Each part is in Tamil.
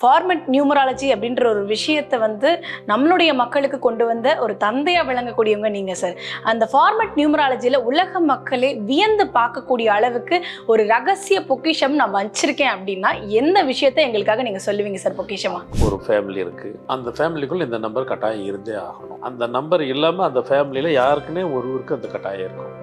ஃபார்மெட் நியூமராலஜி அப்படின்ற ஒரு விஷயத்தை வந்து நம்மளுடைய மக்களுக்கு கொண்டு வந்த ஒரு தந்தையாக விளங்கக்கூடியவங்க நீங்கள் சார் அந்த ஃபார்மெட் நியூமராலஜியில் உலக மக்களே வியந்து பார்க்கக்கூடிய அளவுக்கு ஒரு ரகசிய பொக்கிஷம் நான் வச்சிருக்கேன் அப்படின்னா எந்த விஷயத்தை எங்களுக்காக நீங்கள் சொல்லுவீங்க சார் பொக்கிஷமாக ஒரு ஃபேமிலி இருக்குது அந்த ஃபேமிலிக்குள்ளே இந்த நம்பர் கட்டாயம் இருந்தே ஆகணும். அந்த நம்பர் இல்லாமல் அந்த ஃபேமிலியில் யாருக்குன்னே ஒருவருக்கு அந்த கட்டாயம் இருக்கும்.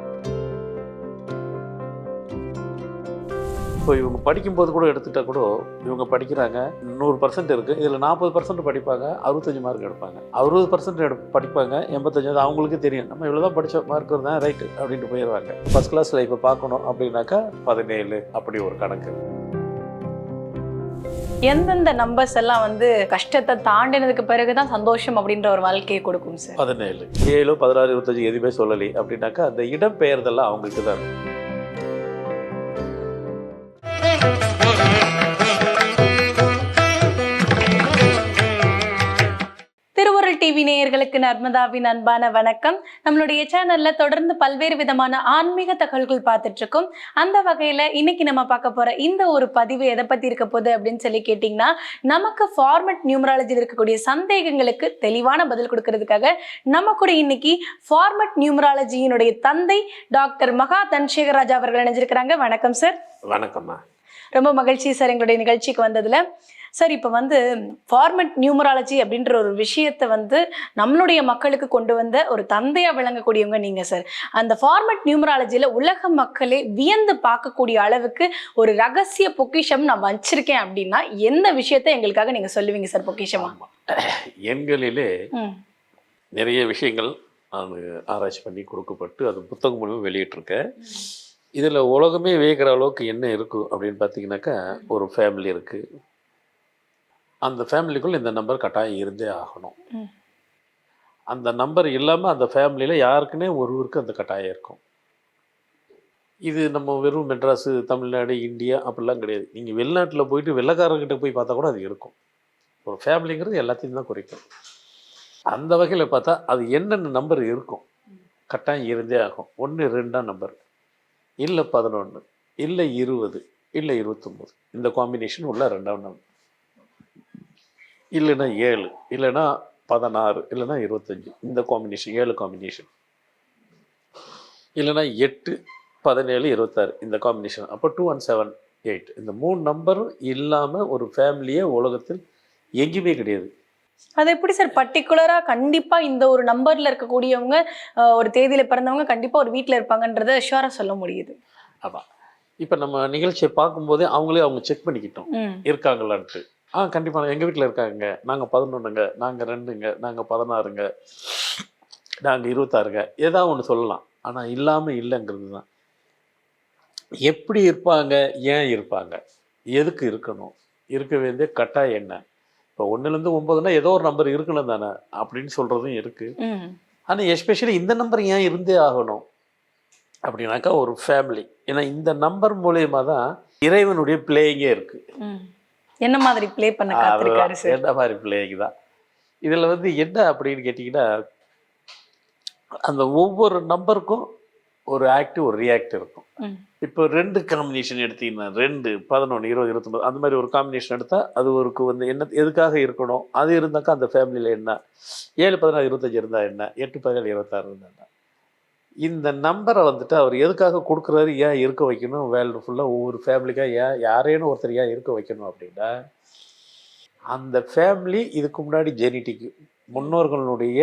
இப்போ இவங்க படிக்கும்போது கூட எடுத்துட்டா கூட இவங்க படிக்கிறாங்க நூறு பர்சன்ட் இருக்கு. இதுல நாற்பது பர்சன்ட் படிப்பாங்க அறுபத்தஞ்சு மார்க் எடுப்பாங்க. அறுபது பர்சன்ட் எடு படிப்பாங்க எண்பத்தஞ்சு அது அவங்களுக்கு தெரியும். நம்ம இவ்வளோதான் படிச்ச மார்க் இருந்தால் ரைட்டு அப்படின்ட்டு போயிடுவாங்க. ஃபர்ஸ்ட் கிளாஸ்ல இப்போ பார்க்கணும் அப்படின்னாக்கா பதினேழு அப்படி ஒரு கணக்கு. எந்தெந்த நம்பர்ஸ் எல்லாம் வந்து கஷ்டத்தை தாண்டினதுக்கு பிறகுதான் சந்தோஷம் அப்படின்ற ஒரு வாழ்க்கையை கொடுக்கும் சார் பதினேழு. ஏழு பதினாறு இருபத்தஞ்சு எதுவுமே சொல்லலை. அப்படின்னாக்கா அந்த இடம் பெயர்தெல்லாம் அவங்களுக்கு தான் டிவி நேயர்களுக்கு நர்மதாவின் அன்பான வணக்கம். நம்மளுடைய சேனல்ல தொடர்ந்து பல்வேறு விதமான ஆன்மீக தகவல்கள் பார்த்துட்டு இருக்கோம். அந்த வகையில இன்னைக்கு நம்ம பார்க்க போற இந்த ஒரு பதிவு எதை பத்தி இருக்க போகுது அப்படின்னு சொல்லி கேட்டிங்கன்னா நமக்கு ஃபார்மெட் நியூமராலஜியில் இருக்கக்கூடிய சந்தேகங்களுக்கு தெளிவான பதில் கொடுக்கறதுக்காக நம்ம கூட இன்னைக்கு ஃபார்மெட் நியூமராலஜியினுடைய தந்தை டாக்டர் மகா தன்சேகர் ராஜா அவர்கள் இணைஞ்சிருக்கிறாங்க. வணக்கம் சார். வணக்கம்மா. ரொம்ப மகிழ்ச்சி சார் எங்களுடைய நிகழ்ச்சிக்கு வந்ததுல. சார் இப்போ வந்து ஃபார்மெட் நியூமராலஜி அப்படின்ற ஒரு விஷயத்தை வந்து நம்மளுடைய மக்களுக்கு கொண்டு வந்த ஒரு தந்தையா விளங்கக்கூடியவங்க நீங்க சார். அந்த ஃபார்மெட் நியூமராலஜியில் உலக மக்களே வியந்து பார்க்கக்கூடிய அளவுக்கு ஒரு ரகசிய பொக்கிஷம் நான் வச்சிருக்கேன் அப்படின்னா எந்த விஷயத்தை எங்களுக்காக நீங்க சொல்லுவீங்க சார் பொக்கிஷமா? ஆமா. எண்களிலே நிறைய விஷயங்கள் அது ஆராய்ச்சி பண்ணி கொடுக்கப்பட்டு அது புத்தகம் மூலமாக வெளியிட்டிருக்கேன். இதில் உலகமே வேகிற அளவுக்கு என்ன இருக்கும் அப்படின்னு பார்த்தீங்கன்னாக்கா ஒரு ஃபேமிலி இருக்குது அந்த ஃபேமிலிக்குள்ள இந்த நம்பர் கட்டாயம் இருந்தே ஆகணும். அந்த நம்பர் இல்லாமல் அந்த ஃபேமிலியில் யாருக்குன்னே ஒருவருக்கு அந்த கட்டாயம் இருக்கும். இது நம்ம வெறும் மெட்ராஸு தமிழ்நாடு இந்தியா அப்படிலாம் கிடையாது. நீங்கள் வெளிநாட்டில் போயிட்டு வெள்ளைக்காரர்கிட்ட போய் பார்த்தா கூட அது இருக்கும். ஒரு ஃபேமிலிங்கிறது எல்லாத்தையும் தான் குறைக்கும். அந்த வகையில் பார்த்தா அது என்னென்ன நம்பர் இருக்கும்? கட்டாயம் இருந்தே ஆகும். ஒன்று ரெண்டாம் நம்பர் இல்லை பதினொன்று இல்லை இருபது இல்லை இருபத்தொம்போது. இந்த காம்பினேஷன் உள்ள ரெண்டாம் நம்பர் இல்லைன்னா ஏழு இல்லைன்னா பதினாறு இல்லைன்னா இருபத்தஞ்சு. இந்த காம்பினேஷன் ஏழு காம்பினேஷன் இல்லைன்னா எட்டு பதினேழு இருபத்தாறு. இந்த காம்பினேஷன் அப்போ டூ ஒன் செவன் எயிட் இந்த மூணு நம்பரும் இல்லாமல் ஒரு ஃபேமிலியே உலகத்தில் எங்கேயுமே கிடையாது. அது எப்படி சார் பர்டிகுலரா கண்டிப்பா இந்த ஒரு நம்பர்ல இருக்கக்கூடியவங்க ஒரு தேதியில பிறந்தவங்க கண்டிப்பா ஒரு வீட்ல இருப்பாங்கன்றத ஷுவரா சொல்ல முடியுது. அதான் இப்போ நம்ம நிகழ்ச்சியை பார்க்கும்போதே அவங்களே அவங்க செக் பண்ணிக்கிட்டோம். இருக்காங்களான்ட்டு. ஆ கண்டிப்பாக எங்கள் வீட்டில் இருக்காங்க. நாங்கள் பதினொன்றுங்க நாங்கள் ரெண்டுங்க நாங்கள் பதினாறுங்க நாங்கள் இருபத்தாறுங்க. ஏதாவது ஒன்று சொல்லலாம். ஆனால் இல்லாமல் இல்லைங்கிறது தான். எப்படி இருப்பாங்க? ஏன் இருப்பாங்க? எதுக்கு இருக்கணும்? இருக்க வேண்டிய கட்டாயம் என்ன? இப்போ ஒன்றுலேருந்து ஒம்பதுனா ஏதோ ஒரு நம்பர் இருக்கணும் தானே அப்படின்னு சொல்கிறதும் இருக்குது ஆனால் எஸ்பெஷலி இந்த நம்பர் ஏன் இருந்தே ஆகணும்? அப்படின்னாக்கா ஒரு ஃபேமிலி ஏன்னா இந்த நம்பர் மூலயமா தான் இறைவனுடைய பிளேயிங்கே இருக்குது. என்ன மாதிரி ப்ளே பண்ண காத்திருக்காரு சார் என்ன மாதிரி பிளேயிங் தான் இதில் வந்து என்ன அப்படின்னு கேட்டிங்கன்னா அந்த ஒவ்வொரு நம்பருக்கும் ஒரு ஆக்டிவ் ஒரு ரியாக்ட் இருக்கும். இப்போ ரெண்டு காம்பினேஷன் எடுத்தீங்கன்னா ரெண்டு பதினொன்று இருபது இருபத்தொம்பது அந்த மாதிரி ஒரு காம்பினேஷன் எடுத்தால் அது ஒருக்கு வந்து என்ன எதுக்காக இருக்கணும்? அது இருந்தாக்கா அந்த ஃபேமிலியில் என்ன? ஏழு பதினாறு இருபத்தஞ்சு இருந்தால் என்ன? எட்டு பதினேழு இருபத்தாறு இருந்தால் என்ன? இந்த நம்பரை வந்துட்டு அவர் எதுக்காக கொடுக்குறாரு ஏன் இருக்க வைக்கணும்? வேர்ல்டு ஃபுல்லாக ஒவ்வொரு ஃபேமிலிக்காக ஏன் யாரேனும் ஒருத்தர் ஏன் இருக்க வைக்கணும் அப்படின்னா அந்த ஃபேமிலி இதுக்கு முன்னாடி ஜெனட்டிக் முன்னோர்களுடைய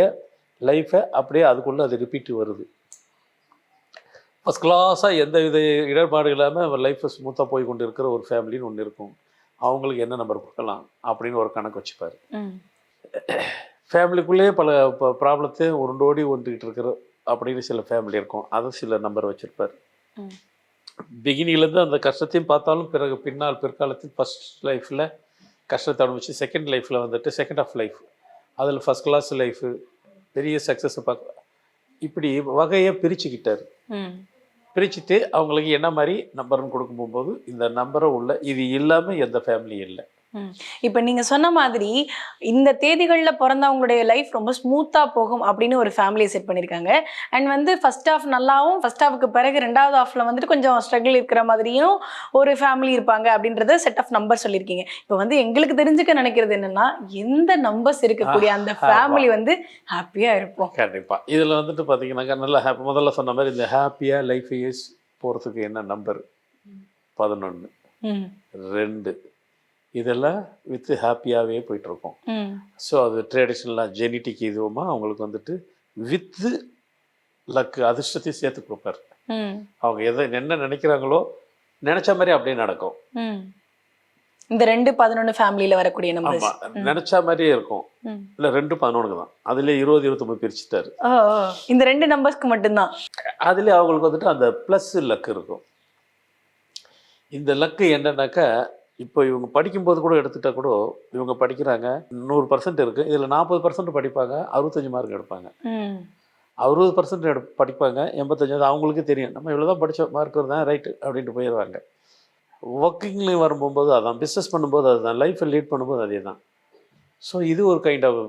லைஃப்பை அப்படியே அதுக்குள்ளே அது ரிப்பீட் வருது. ஃபஸ்ட் கிளாஸாக எந்த வித இடர்பாடு இல்லாமல் அவர் லைஃப்பை ஸ்மூத்தாக போய் கொண்டு இருக்கிற ஒரு ஃபேமிலின்னு ஒன்று இருக்கும். அவங்களுக்கு என்ன நம்பர் கொடுக்கலாம் அப்படின்னு ஒரு கணக்கு வச்சுப்பார். ஃபேமிலிக்குள்ளேயே பல ப்ராப்ளத்தை உருண்டோடி ஒன்றுக்கிட்டு இருக்கிற அப்படின்னு சில ஃபேமிலி இருக்கும். அதை சில நம்பர் வச்சுருப்பார். பிகினிலேருந்து அந்த கஷ்டத்தையும் பார்த்தாலும் பிறகு பின்னால் பிற்காலத்தில் ஃபஸ்ட் லைஃப்பில் கஷ்டத்தை அனுபவிச்சு செகண்ட் லைஃப்பில் வந்துட்டு செகண்ட் ஆஃப் லைஃப் அதில் ஃபஸ்ட் கிளாஸ் லைஃபு பெரிய சக்ஸஸை பார்க்க இப்படி வகையை பிரிச்சுக்கிட்டார். பிரிச்சுட்டு அவங்களுக்கு என்ன மாதிரி நம்பர்னு கொடுக்கும் போகும்போது இந்த நம்பரை உள்ள இது இல்லாமல் எந்த ஃபேமிலியும் இல்லை. இப்போ நீங்க சொன்ன மாதிரி இந்த தேதிகள்ல பிறந்தவங்களுடைய லைஃப் ரொம்ப ஸ்மூத்தா போகும் அப்படின்னு ஒரு ஃபேமிலியை செட் பண்ணியிருக்காங்க அண்ட் வந்து ஃபர்ஸ்ட் ஹாஃப் நல்லாவும் ஃபர்ஸ்ட் ஹாஃப்க்கு பிறகு ரெண்டாவது ஹாஃப்ல வந்துட்டு கொஞ்சம் ஸ்ட்ரகிள் இருக்கிற மாதிரியும் ஒரு ஃபேமிலி இருப்பாங்க அப்படின்றத செட் ஆஃப் நம்பர் சொல்லியிருக்கீங்க இப்போ வந்து எங்களுக்கு தெரிஞ்சுக்க நினைக்கிறது என்னன்னா எந்த நம்பர்ஸ் இருக்கக்கூடிய அந்த. ஃபேமிலி வந்து ஹாப்பியா இருப்போம். கண்டிப்பா. இதுல வந்துட்டு பாத்தீங்கன்னாக்கா நல்லா ஹாப்பி முதல்ல சொன்ன மாதிரி இந்த ஹாப்பியா லைஃப் இயர்ஸ் போறதுக்கு என்ன நம்பர் பதினொன்று ரெண்டு. இதெல்லாம் வித் ஹாப்பியாகவே போயிட்டுருக்கோம். ஸோ அது ட்ரெடிஷ்னலாக ஜெனட்டிக் இதுவுமா அவங்களுக்கு வந்துட்டு வித்து லக்கு அதிர்ஷ்டத்தையும் சேர்த்து கொடுப்பாரு. அவங்க எதை என்ன நினைக்கிறாங்களோ நினைச்ச மாதிரி அப்படியே நடக்கும். இந்த ரெண்டு பதினொன்று ஃபேமிலியில வரக்கூடிய ஆமாம் நினைச்ச மாதிரியே இருக்கும். இல்லை ரெண்டு பதினொன்றுக்கு தான். அதுலேயே இருபது இருபத்தொம்பது பிரிச்சுட்டாரு. இந்த ரெண்டு நம்பர்ஸ்க்கு மட்டும்தான். அதுலேயே அவங்களுக்கு வந்துட்டு அந்த ப்ளஸ் லக்கு இருக்கும். இந்த லக்கு என்னன்னாக்கா இப்போ இவங்க படிக்கும்போது கூட எடுத்துட்டா கூட இவங்க படிக்கிறாங்க நூறு பர்சன்ட் இருக்குது இதில் நாற்பது பர்சன்ட் படிப்பாங்க அறுபத்தஞ்சு மார்க் எடுப்பாங்க. அறுபது பர்சன்ட் எடு படிப்பாங்க எண்பத்தஞ்சு அது அவங்களுக்கே தெரியும். நம்ம இவ்வளோ தான் படித்த மார்க் தான் ரைட்டு அப்படின்ட்டு போயிடுவாங்க. ஒர்க்கிங்லேயும் வரும்போது அதான் பிஸ்னஸ் பண்ணும்போது அதுதான் லைஃப்பை லீட் பண்ணும்போது அதே தான். ஸோ இது ஒரு கைண்ட் ஆஃப்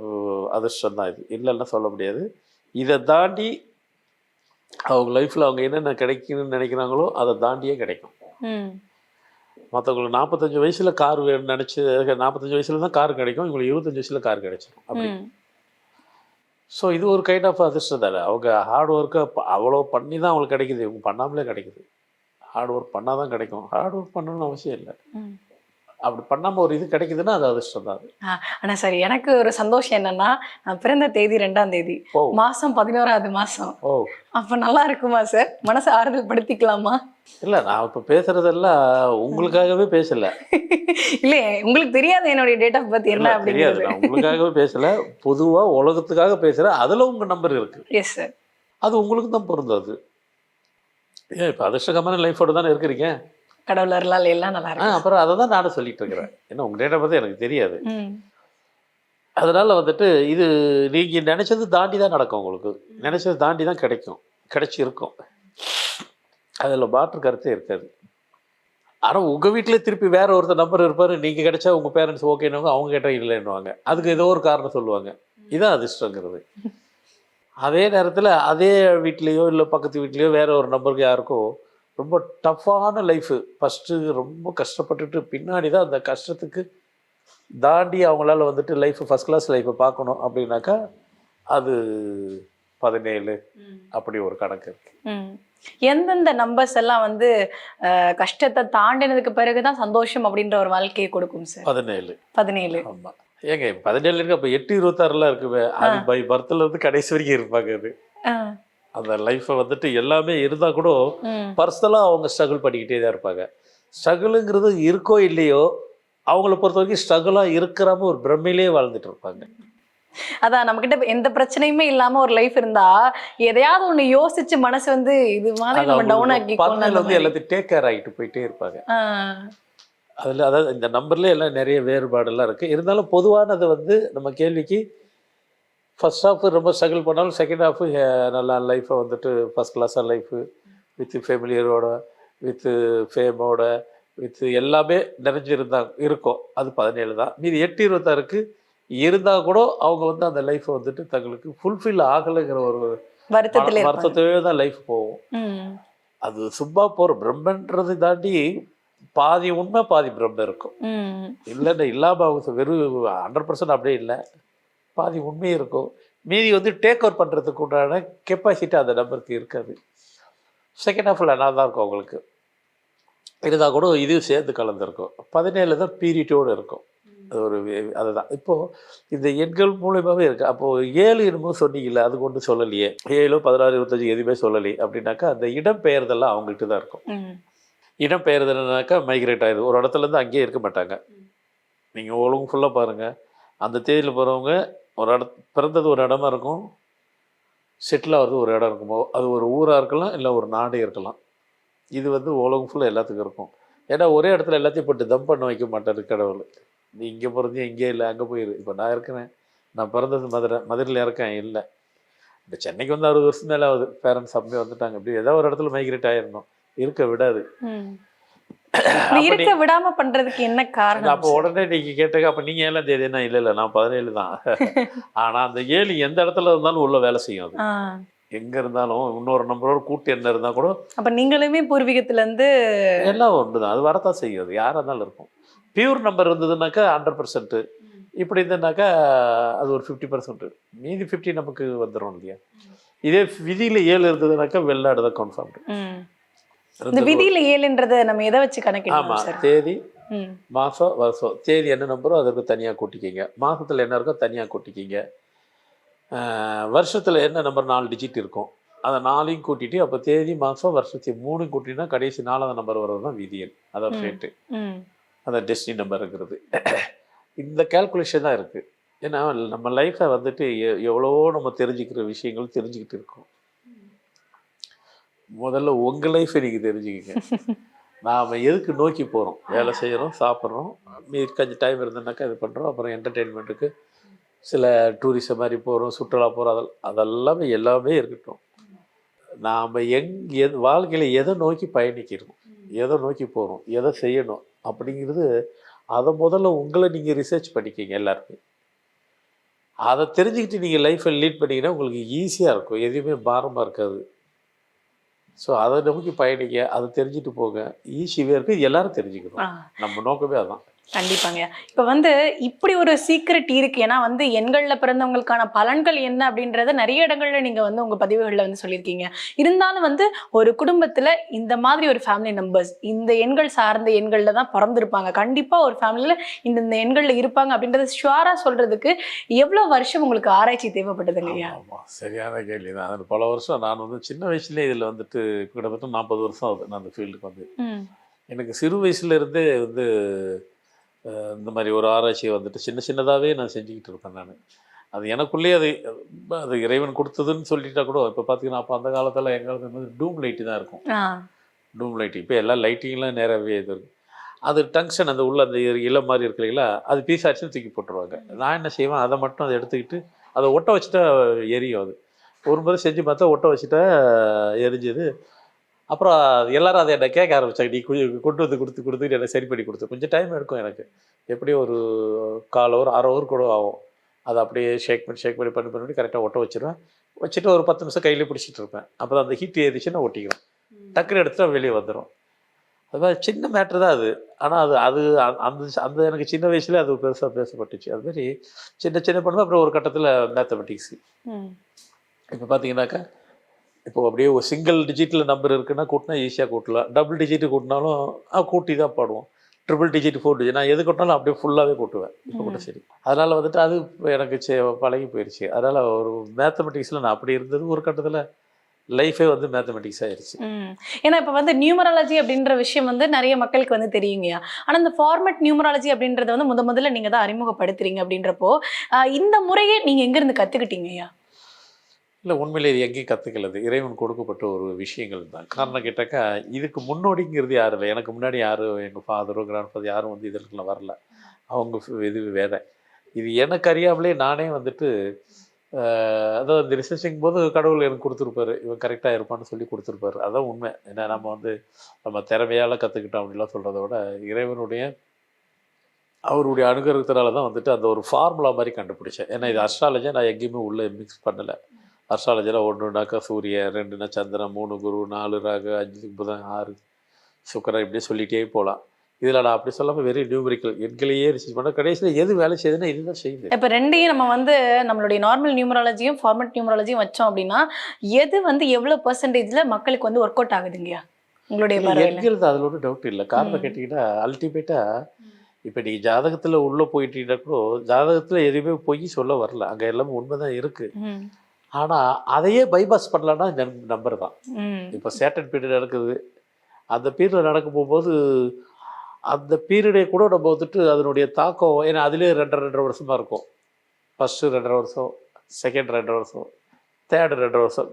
அதிர்ஷ்டம் தான் இது. இல்லைன்னா சொல்ல முடியாது. இதை தாண்டி அவங்க லைஃப்பில் அவங்க என்னென்ன கிடைக்கணும்னு நினைக்கிறாங்களோ அதை தாண்டியே கிடைக்கும். ம். மற்றவங்களுக்கு நாற்பத்தஞ்சு வயசில் கார் வேணும்னு நினச்சி நாற்பத்தஞ்சு வயசில் தான் கார் கிடைக்கும் இவங்களுக்கு இருபத்தஞ்சு வயசில் கார் கிடைச்சிடும் அப்படி. ஸோ இது ஒரு கைண்ட் ஆஃப் அதிர்ஷ்டம் தானே. அவங்க ஹார்ட் ஒர்க்கை அவ்வளோ பண்ணி தான் அவங்களுக்கு கிடைக்குது. இவங்க பண்ணாமலே கிடைக்குது. ஹார்ட் ஒர்க் பண்ணால் தான் கிடைக்கும். ஹார்ட் ஒர்க் பண்ணணும்னு அவசியம் இல்லை. அப்படி பண்ணாமல் ஒரு இது கிடைக்குதுன்னா அது அதிர்ஷ்டம் தான் அது. ஆனா சரி எனக்கு ஒரு சந்தோஷம் என்னன்னா பிறந்த தேதி ரெண்டாம் தேதி. ஓ. மாசம் பதினோராவது மாசம். ஓ. அப்ப நல்லா இருக்குமா சார் மனசை ஆறுதல் படுத்திக்கலாமா இல்லை நான் இப்போ பேசுறதெல்லாம் உங்களுக்காகவே பேசலை. இல்லையே உங்களுக்கு தெரியாது என்னுடைய டேட் ஆஃப் பர்த் என்ன இல்ல, தெரியாது. நான் உங்களுக்காகவே பேசலை. பொதுவாக உலகத்துக்காக பேசுகிறேன் அதில் உங்கள் நம்பர் இருக்குது எஸ் சார் அது உங்களுக்கு தான் பொருந்தாது. ஏன் இப்போ அதிர்ஷ்டகரமான லைஃபோட தானே இருக்கிறீங்க? கடவுள் அருளால் எல்லாம் நல்லா இருக்கு. அப்புறம் அதை தான் நானும் சொல்லிட்டு இருக்கிறேன். ஏன்னா உங்கள் டேட்டை பற்றி எனக்கு தெரியாது. அதனால வந்துட்டு இது நீங்க நினைச்சது தாண்டி தான் நடக்கும் உங்களுக்கு. நினைச்சது தாண்டி தான் கிடைக்கும். கிடைச்சி இருக்கும் அதில் மாற்று கருத்தே இருக்காது. ஆனால் உங்கள் வீட்டிலே திருப்பி வேற ஒருத்தர் நம்பர் இருப்பார் நீங்கள் கிடைச்சா உங்கள் பேரண்ட்ஸ் ஓகேன்னு அவங்க கேட்டால் இல்லைன்னுவாங்க. அதுக்கு ஏதோ ஒரு காரணம் சொல்லுவாங்க. இதான் அதிர்ஷ்டங்கிறது. அதே நேரத்தில் அதே வீட்லேயோ இல்லை பக்கத்து வீட்லேயோ வேற ஒரு நம்பருக்கு யாருக்கோ ரொம்ப டஃப்பான லைஃபு ஃபஸ்ட்டு ரொம்ப கஷ்டப்பட்டுட்டு பின்னாடி தான் அந்த கஷ்டத்துக்கு தாண்டி அவங்களால வந்துட்டு லைஃப் ஃபஸ்ட் கிளாஸ் லைஃப்பை பார்க்கணும் அப்படின்னாக்கா அது பதினேழு அப்படி ஒரு கணக்கு இருக்கு. ம். எந்தெந்த நம்பர்ஸ் எல்லாம் வந்து கஷ்டத்தை தாண்டினதுக்கு பிறகுதான் சந்தோஷம் அப்படின்ற ஒரு வாழ்க்கையை கொடுக்கும் சார் பதினேழு. பதினேழு. ஆமா. ஏங்க பதினேழு இருக்கு அப்போ எட்டு இருபத்தாறுலாம் இருக்குவே அது பை பர்த்தில் இருந்து கடைசி வரைக்கும் இருப்பாங்க அது. அந்த லைஃப்பை வந்துட்டு எல்லாமே இருந்தால் கூட பர்சனலாக அவங்க ஸ்ட்ரகிள் பண்ணிக்கிட்டே தான் இருப்பாங்க. ஸ்ட்ரகிளுங்கிறது இருக்கோ இல்லையோ அவங்கள பொறுத்த வரைக்கும் ஸ்ட்ரகிளாக இருக்கிறாம ஒரு பிரம்மையிலே வாழ்ந்துட்டு இருப்பாங்க. அதான் நம்ம கிட்ட எந்த பிரச்சனையுமே இல்லாம ஒரு லைஃப் இருந்தா எதையாவது ஒண்ணு யோசிச்சு மனசு வந்து இது மாதிரி நம்ம டவுன் பதினேழு வந்து ஆக்கி எல்லாத்தையும் டேக் கேர் ஆகிட்டு போயிட்டே இருப்பாங்க. அதில் அதாவது இந்த நம்பர்லேயே எல்லாம் நிறைய வேறுபாடெல்லாம் இருக்குது இருந்தாலும் பொதுவானது வந்து நம்ம கேள்விக்கு ஃபர்ஸ்ட் ஹாஃப் ரொம்ப ஸ்ட்ரகிள் பண்ணாலும் செகண்ட் ஹாஃப் நல்லா லைஃப்பை வந்துட்டு ஃபஸ்ட் கிளாஸாக லைஃபு வித் ஃபேமிலியரோட வித்து ஃபேமோட வித் எல்லாமே நிறைஞ்சிருந்தாங்க இருக்கும். அது பதினேழு தான். மீதி எட்டு இருபத்தாறுக்கு இருந்தால் கூட அவங்க வந்து அந்த லைஃப்பை வந்துட்டு தங்களுக்கு ஃபுல்ஃபில் ஆகலைங்கிற ஒரு வருத்தத்துல வருத்தத்தோட தான் லைஃப் போகும். அது சும்மா போகிற பிரம்மன்றதை தாண்டி பாதி உண்மை பாதி பிரம்ம இருக்கும். இல்லைன்னு இல்லாமல் அவங்க வெறும் ஹண்ட்ரட் பர்சன்ட் அப்படியே இல்லை. பாதி உண்மை இருக்கும். மீதி வந்து டேக் ஓவர் பண்ணுறதுக்கு உண்டான கெப்பாசிட்டி அந்த நம்பருக்கு இருக்காது. செகண்ட் ஹாஃபில் நல்லா தான் இருக்கும் அவங்களுக்கு. இருந்தால் கூட இதுவும் சேர்ந்து கலந்துருக்கும். பதினேழு தான் பீரியட்டோடு இருக்கும். ஒரு அதுதான். இப்போது இந்த எண்கள் மூலியமாகவே இருக்குது அப்போது ஏழு என்னமோ சொன்னீங்கல்ல அது கொண்டு சொல்லலையே. ஏழு பதினாறு இருபத்தஞ்சு எதுவுமே சொல்லலையே அப்படின்னாக்கா அந்த இடம் பெயர்தெல்லாம் அவங்கள்ட்ட தான் இருக்கும். ம், இடம் பெயர்தல்னாக்கா மைக்ரேட் ஆயிடுது. ஒரு இடத்துல இருந்து அங்கேயே இருக்க மாட்டாங்க. நீங்கள் ஒழுங்கு ஃபுல்லாக பாருங்கள் அந்த தேதியில் போகிறவங்க ஒரு இட பிறந்தது ஒரு இடமா இருக்கும். செட்டில் ஆகிறது ஒரு இடம் இருக்குமோ அது ஒரு ஊராக இருக்கலாம் இல்லை ஒரு நாடே இருக்கலாம். இது வந்து உலகம் ஃபுல்லாக எல்லாத்துக்கும் இருக்கும். ஏன்னா ஒரே இடத்துல எல்லாத்தையும் போட்டு தம் பண்ண வைக்க மாட்டார் கடவுள். நீ இங்கே பிறந்தே இங்கே இல்லை அங்கே போயிரு. இப்போ நான் இருக்கிறேன். நான் பிறந்தது மதுரை மதுரையில் இருக்கேன் இல்லை. இப்போ சென்னைக்கு வந்து அறுபது வருஷம் மேலே ஆகுது. பேரண்ட்ஸ் அப்படியே வந்துட்டாங்க. இப்படி ஏதோ ஒரு இடத்துல மைக்ரேட் ஆயிடணும் இருக்க விடாது. இருக்க விடாம பண்றதுக்கு என்ன காரணம்? அப்போ உடனே நீங்க கேட்டங்க அப்ப நீங்க ஏழாம் தேதி என்ன? இல்ல இல்ல நான் பதினேழு தான். ஆனா அந்த ஏழு எந்த இடத்துல இருந்தாலும் உள்ள வேலை செய்யும் அது. எங்க இருந்தாலும் இன்னொரு நம்பரோட கூட்டு என்ன இருந்தா கூட அப்ப நீங்களுமே பூர்வீகத்துல இருந்து எல்லாம் ஒன்று தான் அது வரத்தான் செய்யும். அது யாராக இருந்தாலும் இருக்கும். பியூர் நம்பர் இருந்ததுனாக்கா ஹண்ட்ரட் பர்சன்ட் இப்படி இருந்ததுனாக்கா அது ஒரு ஃபிஃப்டி பர்சன்ட் மீதி ஃபிஃப்டி நமக்கு வந்துடும் இல்லையா? இதே விதியில ஏழு இருந்ததுனாக்கா வெளிநாடு தான் கன்ஃபார்ம் ம். இந்த விதியில ஏழுன்றத நம்ம எதை வச்சு ஆமா கணக்கிடுவோம் சார்? தேதி. மாதம் வருஷம். தேதி என்ன நம்பரோ அதற்கு தனியாக கூட்டிக்கிங்க. மாதத்தில் என்ன இருக்கோ தனியாக கூட்டிக்கிங்க. வருஷத்துல என்ன நம்பர் நாலு டிஜிட் இருக்கும். அதை நாலையும் கூட்டிட்டு அப்போ தேதி மாதம் வருஷத்தையும் மூணையும் கூட்டினா கடைசி நாலாவது நம்பர் வர்றது தான் விதியல் அதான். ரேட்டு அந்த டெஸ்டினி நம்பர் இருக்கிறது. இந்த கேல்குலேஷன் தான் இருக்குது ஏன்னா நம்ம லைஃப்பை வந்துட்டு எ- நம்ம தெரிஞ்சுக்கிற விஷயங்கள் தெரிஞ்சுக்கிட்டு இருக்கோம். முதல்ல உங்கள் லைஃப்பை நீங்கள் தெரிஞ்சுக்கிங்க. நாம் எதுக்கு நோக்கி போகிறோம் வேலை செய்கிறோம் சாப்பிட்றோம் மீது கொஞ்சம் டைம் இருந்ததுனாக்கா இது பண்ணுறோம் அப்புறம் என்டர்டெயின்மெண்ட்டுக்கு சில டூரிசம் மாதிரி போகிறோம் சுற்றுலா போகிறோம் அதெல்லாம் அதெல்லாமே எல்லாமே இருக்கட்டும். நாம் எங் எது வாழ்க்கையில் எதை நோக்கி பயணிக்கிறோம்? எதை நோக்கி போகிறோம் எதை செய்யணும்? அப்படிங்கிறது அதை முதல்ல உங்களை நீங்கள் ரிசர்ச் பண்ணிக்கிங்க எல்லாருமே. அதை தெரிஞ்சுக்கிட்டு நீங்கள் லைஃப்பை லீட் பண்ணீங்கன்னா உங்களுக்கு ஈஸியாக இருக்கும். எதுவுமே பாரமாக இருக்காது. ஸோ அதை நோக்கி பயணிங்க அதை தெரிஞ்சுட்டு போங்க. ஈஸியாக இருக்குது எல்லாரும் தெரிஞ்சுக்கணும். நம்ம நோக்கமே அதான். கண்டிப்பாங்க. இப்ப வந்து இப்படி ஒரு சீக்ரெட் இருக்கு. ஏன்னா வந்து எண்கள்ல பிறந்தவங்களுக்கான பலன்கள் என்ன அப்படின்றத நிறைய இடங்கள்ல நீங்க வந்து உங்க பதிவுகள்ல வந்து சொல்லியிருக்கீங்க. இருந்தாலும் வந்து ஒரு குடும்பத்துல இந்த மாதிரி ஒரு ஃபேமிலி நம்பர்ஸ் இந்த எண்கள் சார்ந்த எண்கள்ல தான் பிறந்திருப்பாங்க. கண்டிப்பா ஒரு ஃபேமிலியில இந்த இந்த எண்கள்ல இருப்பாங்க அப்படின்றத ஷுவரா சொல்றதுக்கு எவ்வளவு வருஷம் உங்களுக்கு ஆராய்ச்சி தேவைப்பட்டதுங்க ஐயா? சரியான கேள்வி தான். பல வருஷம் நான் வந்து சின்ன வயசுலேயே இதில் வந்துட்டு கிட்டத்தட்ட நாற்பது வருஷம் ஆகுது நான் அந்த ஃபீல்டுக்கு வந்து. எனக்கு சிறு வயசுல இருந்தே வந்து இந்த மாதிரி ஒரு ஆராய்ச்சியை வந்துட்டு சின்ன சின்னதாகவே நான் செஞ்சுக்கிட்டு இருப்பேன் நான். அது எனக்குள்ளேயே அது அது இறைவன் கொடுத்ததுன்னு சொல்லிட்டா கூட இப்போ பார்த்தீங்கன்னா அப்போ அந்த காலத்தில் எங்களுக்கு வந்து டூம் லைட்டு தான் இருக்கும். டூம் லைட் இப்போ எல்லா லைட்டிங்லாம் நேராகவே இது இருக்கு. அது டங்ஷன் அந்த உள்ள அந்த இலை மாதிரி இருக்கு இல்லைங்களா அது பீஸ் ஆச்சுன்னு தூக்கி போட்டுருவாங்க. நான் என்ன செய்வேன் அதை மட்டும் அதை எடுத்துக்கிட்டு அதை ஒட்ட வச்சுட்டா எரியும் அது. ஒரு முறை செஞ்சு பார்த்தா ஒட்ட வச்சுட்டா எரிஞ்சுது. அப்புறம் எல்லாரும் அதை என்ன கேட்க ஆரம்பிச்சாங்க நீ கொண்டு வந்து கொடுத்து கொடுத்துட்டு எனக்கு சரி பண்ணி கொடுத்து. கொஞ்சம் டைம் எடுக்கும் எனக்கு. எப்படியும் ஒரு கால் ஹவர் அரை ஹவர் கூட ஆகும். அதை அப்படியே ஷேக் பண்ணி ஷேக் பண்ணி பண்ணி பண்ணி கரெக்டாக ஒட்ட வச்சிருவேன். வச்சுட்டு ஒரு பத்து நிமிஷம் கையில் பிடிச்சிட்டு இருப்பேன். அப்போ அந்த ஹீட் ஏறிச்சுன்னா ஒட்டிக்கிறோம் டக்குன்னு எடுத்துட்டா வெளியே வந்துடும் அது மாதிரி சின்ன மேட்ரு தான் அது. ஆனால் அது அது அந்த அந்த எனக்கு சின்ன வயசுல அது பெருசாக பேசப்பட்டுச்சு. அது மாதிரி சின்ன சின்ன பண்ணுவேன் அப்புறம் ஒரு கட்டத்தில் மேத்தமெட்டிக்ஸ். இப்போ பார்த்தீங்கன்னாக்கா இப்போ அப்படியே ஒரு சிங்கிள் டிஜிட்டில் நம்பர் இருக்குன்னா கூட்டினா ஈஸியாக கூட்டலாம். டபுள் டிஜிட் கூட்டினாலும் கூட்டி தான் பாடுவோம். ட்ரிபிள் டிஜிட் ஃபோர் டிஜிட் நான் எது கூட்டினாலும் அப்படியே ஃபுல்லாகவே கூட்டுவேன். இப்போ கூட சரி. அதனால் வந்துட்டு அது எனக்கு சே பழகி போயிடுச்சு அதனால் ஒரு மேத்தமெட்டிக்ஸில் நான் அப்படி இருந்தது. ஒரு கட்டத்தில் லைஃபே வந்து மேத்தமெட்டிக்ஸ் ஆயிடுச்சு. ஏன்னா இப்ப வந்து நியூமராலஜி அப்படின்ற விஷயம் வந்து நிறைய மக்களுக்கு வந்து தெரியுங்கய்யா ஆனா இந்த ஃபார்மட் நியூமராலஜி அப்படின்றத வந்து முத முதல்ல நீங்க தான் அறிமுகப்படுத்துறீங்க அப்படின்றப்போ இந்த முறையை நீங்க எங்க இருந்து கத்துக்கிட்டீங்கய்யா இல்லை உண்மையிலே இது எங்கேயும் கற்றுக்கலது இறைவன் கொடுக்கப்பட்ட ஒரு விஷயங்கள் தான். காரணம் கேட்டாக்கா இதுக்கு முன்னோடிங்கிறது யாரும் இல்லை. எனக்கு முன்னாடி யாரும் எங்கள் ஃபாதரோ கிராண்ட் ஃபாதர் யாரும் வந்து இதற்கெல்லாம் வரல. அவங்க இது வேற. இது எனக்கு அறியாமலே நானே வந்துட்டு அதாவது இந்த ரிசர்ச்சிங் போது கடவுள் எனக்கு கொடுத்துருப்பாரு. இவன் கரெக்டாக இருப்பான்னு சொல்லி கொடுத்துருப்பாரு. அதான் உண்மை. ஏன்னா நம்ம வந்து நம்ம திறமையால் கற்றுக்கிட்டோம் அப்படின்லாம் சொல்கிறத விட இறைவனுடைய அவருடைய அனுகிரகத்தினால தான் வந்துட்டு அந்த ஒரு ஃபார்முலா மாதிரி கண்டுபிடிச்சேன். ஏன்னா இது அஸ்ட்ராலஜியை நான் எங்கேயுமே உள்ளே மிக்ஸ் பண்ணலை. அஸ்ட்ராலஜியில் ஒன்றுனாக்கா சூரியன் ரெண்டுனா சந்திரன் மூணு குரு நாலு ராகு அஞ்சு புதன் ஆறு சுக்கரன் இப்படியே சொல்லிகிட்டே போகலாம் இதில் நான் அப்படி சொல்லாமல் வெறும் நியூமரிக்கல் எண்களையே ரிசர்ச் பண்ண கடைசியில் எது வேலை செய்யுதுன்னா இதுதான் செய்யுது. இப்ப ரெண்டையும் நம்ம வந்து நம்மளுடைய நார்மல் நியூமராலஜியும் ஃபார்மட் நியூமராலஜியும் வச்சோம் அப்படின்னா எது வந்து எவ்வளவு பெர்சன்டேஜ்ல மக்களுக்கு வந்து ஒர்க் அவுட் ஆகுதுங்கய்யா? உங்களுடைய எண்கிறது அதில் ஒன்றும் டவுட் இல்லை. காரணம். கேட்டிங்கன்னா அல்டிமேட்டாக இப்போ நீங்கள் ஜாதகத்தில் உள்ளே போயிட்டீங்கன்னா கூட ஜாதகத்தில் எதுவுமே பொய் சொல்ல வரல. அங்கே எல்லாமே உண்மை தான் இருக்குது. ஆனால் அதையே பைபாஸ் பண்ணலான்னா நம்பர் தான். இப்போ சேட்டன் பீரியட் நடக்குது. அந்த பீரியட் நடக்க போகும்போது அந்த பீரியடே கூட நம்ம வந்துட்டு அதனுடைய தாக்கம் ஏன்னா அதுலேயே ரெண்டரை ரெண்டரை வருஷமாக இருக்கும். ஃபஸ்ட்டு ரெண்டரை வருஷம் செகண்ட் ரெண்டரை வருஷம் தேர்டு ரெண்டரை வருஷம்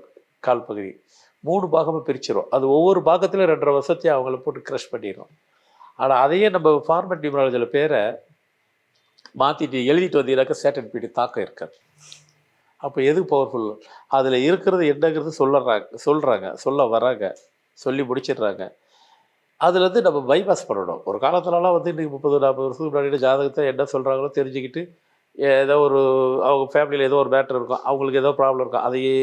கால் பகுதி. மூணு பாகமாக பிரிச்சிரும். அது ஒவ்வொரு பாகத்திலும் ரெண்டரை வருஷத்தையும் அவங்கள போட்டு க்ரஷ் பண்ணிடும் ஆனால் அதையே நம்ம ஃபார்மட் நியூமராலஜியில் பேரை மாற்றிட்டு எழுதிட்டு வந்தீங்கன்னாக்கா சேட்டன் பீரியட் தாக்கம் இருக்காது. அப்போ எது பவர்ஃபுல் அதில் இருக்கிறது என்னங்கிறது சொல்லுறாங்க சொல்கிறாங்க சொல்ல வராங்க சொல்லி முடிச்சிடுறாங்க. அதுலேருந்து நம்ம பைபாஸ் பண்ணணும். ஒரு காலத்துலலாம் வந்து இன்றைக்கி முப்பது நாற்பது வருஷத்துக்கு முன்னாடி ஜாதகத்தை என்ன சொல்கிறாங்களோ தெரிஞ்சுக்கிட்டு ஏதோ ஒரு அவங்க ஃபேமிலியில் ஏதோ ஒரு மேட்டர் இருக்கும். அவங்களுக்கு ஏதோ ப்ராப்ளம் இருக்கும். அதையே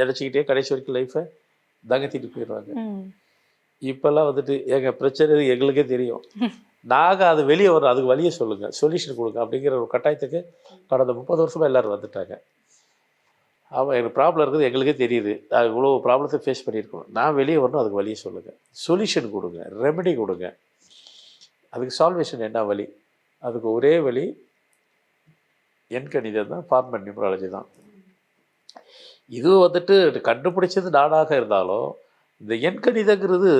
நினச்சிக்கிட்டே கடைசி வரைக்கும் லைஃப்பை தகத்திட்டு போயிடுவாங்க ம். இப்போல்லாம் வந்துட்டு எங்கள் பிரச்சனை எங்களுக்கே தெரியும். நாங்கள் அது வெளியே வரோம் அதுக்கு வழியை சொல்லுங்கள் சொல்யூஷன் கொடுங்க அப்படிங்கிற ஒரு கட்டாயத்துக்கு கடந்த முப்பது வருஷமாக எல்லாரும் வந்துட்டாங்க. ஆமாம் எனக்கு ப்ராப்ளம் இருக்குது எங்களுக்கே தெரியுது. நான் இவ்வளோ ப்ராப்ளத்தை ஃபேஸ் பண்ணியிருக்கோம். நான் வெளியே வரணும் அதுக்கு வழியை சொல்லுங்கள் சொல்யூஷன் கொடுங்க ரெமெடி கொடுங்க. அதுக்கு சால்வேஷன் என்ன வழி? அதுக்கு ஒரே வழி எண் கணிதம் தான் ஃபார்மட் நியூமராலஜி தான். இது வந்துட்டு கண்டுபிடிச்சது நானாக இருந்தாலும் இந்த எண் கணிதங்கிறது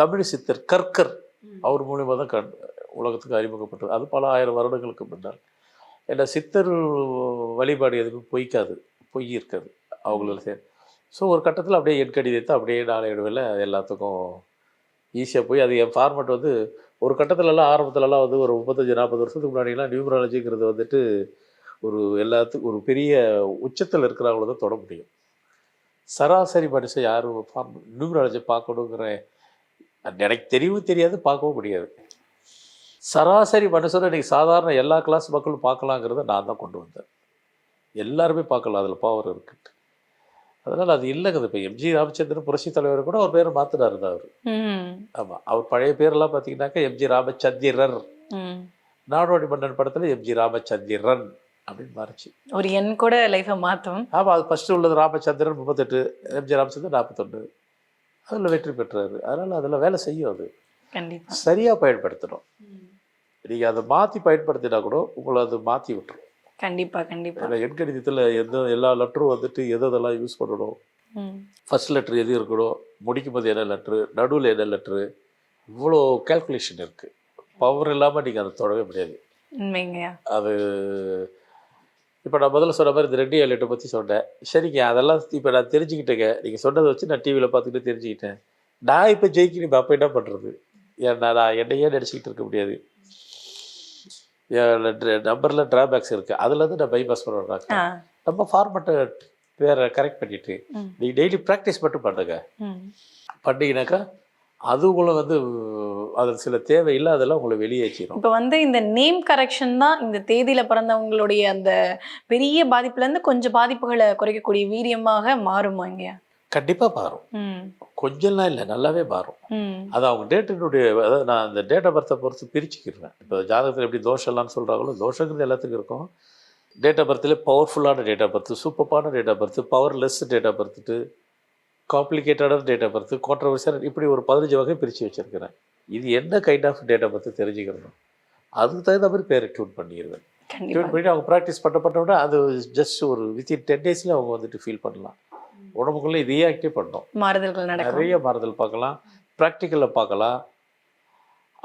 தமிழ் சித்தர் கற்கர் அவர் மூலியமாக தான் கண் உலகத்துக்கு அறிமுகப்பட்டது. அது பல ஆயிரம் வருடங்களுக்கு முன்னால் ஏன்னா சித்தர் வழிபாடு எதுவும் பொய்க்காது. பொய் இருக்காது அவங்கள சரி ஸோ ஒரு கட்டத்தில் அப்படியே எட்கடி தான் அப்படியே நாளையிடுவில் எல்லாத்துக்கும் ஈஸியாக போய் அது என் ஃபார்மட் வந்து ஒரு கட்டத்துலலாம் ஆரம்பத்துலலாம் வந்து ஒரு முப்பத்தஞ்சு நாற்பது வருஷத்துக்கு முன்னாடிலாம் நியூமராலஜிங்கிறது வந்துட்டு ஒரு எல்லாத்துக்கும் ஒரு பெரிய உச்சத்தில் இருக்கிறவங்கள தான் தொட முடியும். சராசரி மனுஷன் யாரும் ஃபார்ம் நியூமராலஜி பார்க்கணுங்கிற எனக்கு தெரியவும் தெரியாது பார்க்கவும் முடியாது. சராசரி மனுஷனை இன்னைக்கு சாதாரண எல்லா கிளாஸ் மக்களும் பார்க்கலாங்கிறத நான் தான் கொண்டு வந்தேன். எல்லாருமே பார்க்கலாம் அதில் பவர் இருக்குட்டு அதனால் அது இல்லைங்க இப்போ எம்ஜி ராமச்சந்திரன் புரட்சி தலைவர் கூட அவர் பேரை மாற்றினார் தான் அவர். ம். ஆமாம் அவர் பழைய பேரெல்லாம் பார்த்தீங்கன்னாக்கா எம்ஜி ராமச்சந்திரர். நாடோடி மன்னன் படத்தில் எம்ஜி ராமச்சந்திரன் அப்படின்னு மாறிச்சு. ஒரு எண் கூட லைஃபை மாற்றும். ஆமாம் அது ஃபஸ்ட்டு உள்ளது ராமச்சந்திரன் முப்பத்தெட்டு எம்ஜி ராமச்சந்திரன் நாற்பத்தொன்று அதில் வெற்றி பெற்றாரு. அதனால் அதில் வேலை செய்யும் அது. கண்டிப்பா. சரியாக பயன்படுத்தணும். நீங்கள் அதை மாற்றி பயன்படுத்தினா கூட உங்களை அது மாற்றி விட்டுரும். கண்டிப்பா கண்டிப்பா. ஏன்னா எண்கணிதத்தில் எந்த எல்லா லெட்டரும் வந்துட்டு எது எதெல்லாம் யூஸ் பண்ணணும். ஃபர்ஸ்ட் லெட்ரு எது இருக்கணும்? முடிக்கும் போது என்ன லெட்ரு நடுவில் என்ன லெட்ரு இவ்வளோ கால்குலேஷன் இருக்குது பவர் இல்லாமல் நீங்கள் அதை தொடவே முடியாது. அது இப்போ நான் முதல்ல சொன்ன மாதிரி இந்த ரெண்டு ஏழு பற்றி சொன்னேன். சரிங்க அதெல்லாம் இப்போ நான் தெரிஞ்சுக்கிட்டேங்க. நீங்கள் சொன்னதை வச்சு நான் டிவியில் பார்த்துக்கிட்டு தெரிஞ்சுக்கிட்டேன். நான் இப்போ ஜெயிக்கணும் அப்போ என்ன பண்ணுறது ஏன்னா நான் என்னையே நினச்சிக்கிட்டு இருக்க முடியாது. நம்பரில் ட்ராபேக்ஸ் இருக்குது அதுலேருந்து நான் பைபாஸ் பண்ணுறாங்க ஆ. நம்ம ஃபார்மெட்டை வேற கரெக்ட் பண்ணிட்டு. நீங்கள் டெய்லி ப்ராக்டிஸ் மட்டும் பண்ணுங்க ம். பண்ணீங்கன்னாக்கா அது உங்களை வந்து அது சில தேவை இல்லாதெல்லாம் உங்களை வெளியேற்றிடும் இப்போ வந்து இந்த நேம் கரெக்ஷன் தான் இந்த தேதியில பிறந்தவங்களுடைய அந்த பெரிய பாதிப்புல இருந்து கொஞ்சம் பாதிப்புகளை குறைக்கக்கூடிய வீரியமாக மாறுமா இங்கயா கண்டிப்பாக மாறும். ம். கொஞ்சம்லாம் இல்லை நல்லாவே மாறும். ம். அது அவங்க டேட்டினுடைய அதாவது நான் அந்த டேட் ஆஃப் பர்த்தை பொறுத்து பிரிச்சுக்கிடுவேன் இப்போ ஜாதகத்தில் எப்படி தோஷம்லாம்னு சொல்கிறாங்களோ தோஷங்கிறது எல்லாத்துக்கும் இருக்கும். டேட் ஆஃப் பர்த்தில் பவர்ஃபுல்லான டேட் ஆஃப் பர்த் சூப்பரான date of birth powerless date of birth காம்ப்ளிகேட்டடான date of birth controversial இப்படி ஒரு பதினஞ்சு வகை பிரித்து வச்சுருக்கிறேன். இது என்ன kind of date of birth தெரிஞ்சுக்கிறணும் அதுக்கு தகுந்த மாதிரி பேரை டியூன் பண்ணிடுவேன். டியூன் பண்ணி அவங்க ப்ராக்டிஸ் பண்ண பண்ணோட அது ஜஸ்ட் ஒரு வித்தின் டென் டேஸில் அவங்க வந்துட்டு ஃபீல் பண்ணலாம். உடம்புக்குள்ளே ரியாக்டே பண்ணோம். மாறுதல்கள் நடக்கும். நிறைய மாறுதல் பார்க்கலாம். ப்ராக்டிக்கலில் பார்க்கலாம்.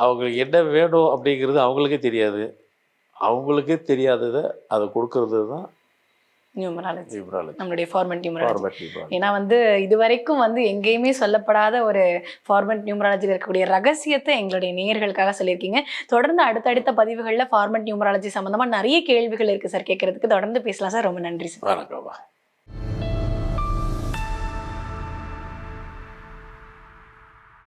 அவங்களுக்கு என்ன வேணும் அப்படிங்கிறது அவங்களுக்கே தெரியாது. அவங்களுக்கே தெரியாததை அதை கொடுக்கறது தான் நியூமராலஜி நம்மளுடைய ஃபார்மெட் நியூமராலஜி ஏன்னா வந்து இதுவரைக்கும் வந்து எங்கேயுமே சொல்லப்படாத ஒரு ஃபார்மெட் நியூமராலஜியில் இருக்கக்கூடிய ரகசியத்தை எங்களுடைய நேயர்களுக்காக சொல்லியிருக்கீங்க. தொடர்ந்து அடுத்தடுத்த பதிவுகளில் ஃபார்மெட் நியூமராலஜி சம்மந்தமாக நிறைய கேள்விகள் இருக்குது சார். கேட்கறதுக்கு தொடர்ந்து பேசலாம் சார். ரொம்ப நன்றி சார். வணக்கம்மா